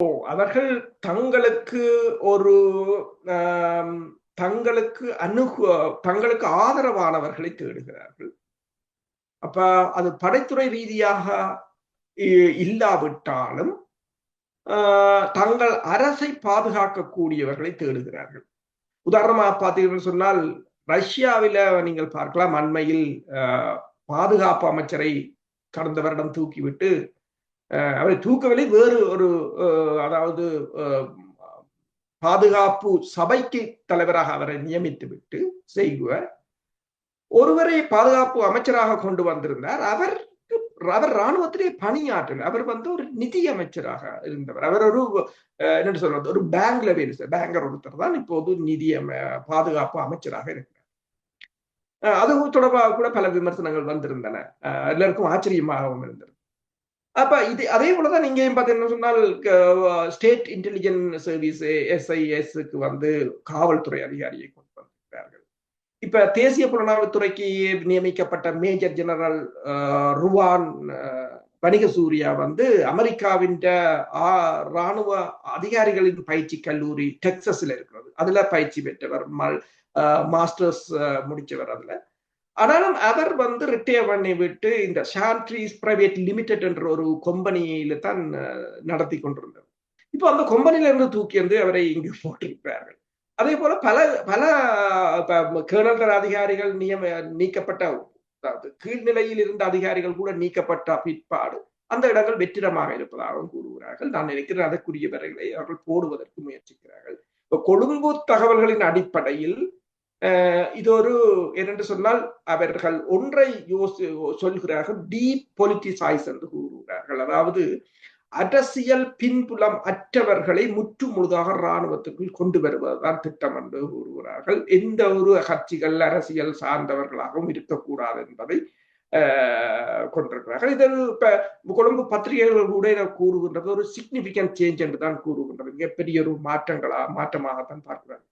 அவர்கள் தங்களுக்கு ஒரு தங்களுக்கு அணுகு தங்களுக்கு ஆதரவானவர்களை தேடுகிறார்கள். அப்ப அது படைத்துறை ரீதியாக இல்லாவிட்டாலும் ஆஹ், தங்கள் அரசை பாதுகாக்கக்கூடியவர்களை தேடுகிறார்கள். உதாரணமாக பார்த்தீங்கன்னு சொன்னால் ரஷ்யாவில நீங்கள் பார்க்கலாம் அண்மையில் ஆஹ், பாதுகாப்பு அமைச்சரை கடந்த வருடம் தூக்கிவிட்டு அவரை தூக்கவில்லை வேறு ஒரு அதாவது ஆஹ், பாதுகாப்பு சபைக்கு தலைவராக அவரை நியமித்து விட்டு செய்குவர் ஒருவரை பாதுகாப்பு அமைச்சராக கொண்டு வந்திருந்தார். அவர் அவர் ராணுவத்திலே பணியாற்றல் அவர் வந்து ஒரு நிதி அமைச்சராக இருந்தவர். அவர் ஒரு அஹ், என்ன சொல்றது? ஒரு பேங்க்ல வேலை பேங்கர் ஒருத்தர் தான் இப்போது நிதி பாதுகாப்பு அமைச்சராக இருக்கிறார். அஹ், அது தொடர்பாக கூட பல விமர்சனங்கள் வந்திருந்தன. எல்லாருக்கும் ஆச்சரியமாகவும் இருந்தது. அப்ப இது அதே போலதான் இங்கேயும் பாத்தீங்கன்னா சொன்னால் ஸ்டேட் இன்டெலிஜென்ஸ் சர்வீஸ் எஸ்ஐஎஸ்க்கு வந்து காவல்துறை அதிகாரியை கொண்டு வந்திருக்கிறார்கள். இப்ப தேசிய புலனாய்வுத்துறைக்கு நியமிக்கப்பட்ட மேஜர் ஜெனரல் ருவான் வணிக சூர்யா வந்து அமெரிக்காவின் ராணுவ அதிகாரிகளின் பயிற்சி கல்லூரி டெக்சஸ்ல இருக்கிறது. அதுல பயிற்சி பெற்றவர் மல்- மாஸ்டர்ஸ் முடிச்சவர் அதுல. ஆனாலும் அவர் வந்து ரிட்டையர் பண்ணி விட்டு இந்த ஷான்ட்ரீஸ் பிரைவேட் லிமிடெட் என்ற ஒரு கம்பெனியில தான் நடத்தி கொண்டிருந்தார். இப்போ அந்த கம்பெனில இருந்து தூக்கி வந்து அவரை இங்கு போட்டிருக்கிறார்கள். அதே போல பல பல இப்ப அதிகாரிகள் நியம நீக்கப்பட்ட அதாவது கீழ்நிலையில் இருந்த அதிகாரிகள் கூட நீக்கப்பட்ட பிற்பாடு அந்த இடங்கள் வெற்றிடமாக இருப்பதாகவும் கூறுகிறார்கள். நான் நினைக்கிறேன் அதற்குரியவர்களை அவர்கள் போடுவதற்கு முயற்சிக்கிறார்கள். இப்போ கொழும்பு தகவல்களின் அடிப்படையில் இது ஒரு என்னென்று சொன்னால் அவர்கள் ஒன்றை யோசி சொல்கிறார்கள் டீப் பொலிட்டிசைஸ் என்று கூறுகிறார்கள். அதாவது அரசியல் பின்புலம் அற்றவர்களை முற்று முழுதாக இராணுவத்துக்குள் கொண்டு வருவதுதான் திட்டம் என்று கூறுகிறார்கள். எந்த ஒரு கட்சிகள் அரசியல் சார்ந்தவர்களாகவும் இருக்கக்கூடாது என்பதை கொண்டிருக்கிறார்கள். இதில் இப்ப கொழும்பு பத்திரிகைகள் கூட இதை கூறுகின்றது. ஒரு சிக்னிபிகன்ட் சேஞ்ச் என்று தான் கூறுகின்றது. மிகப்பெரிய ஒரு மாற்றங்களா மாற்றமாகத்தான் பார்க்கிறார்கள்.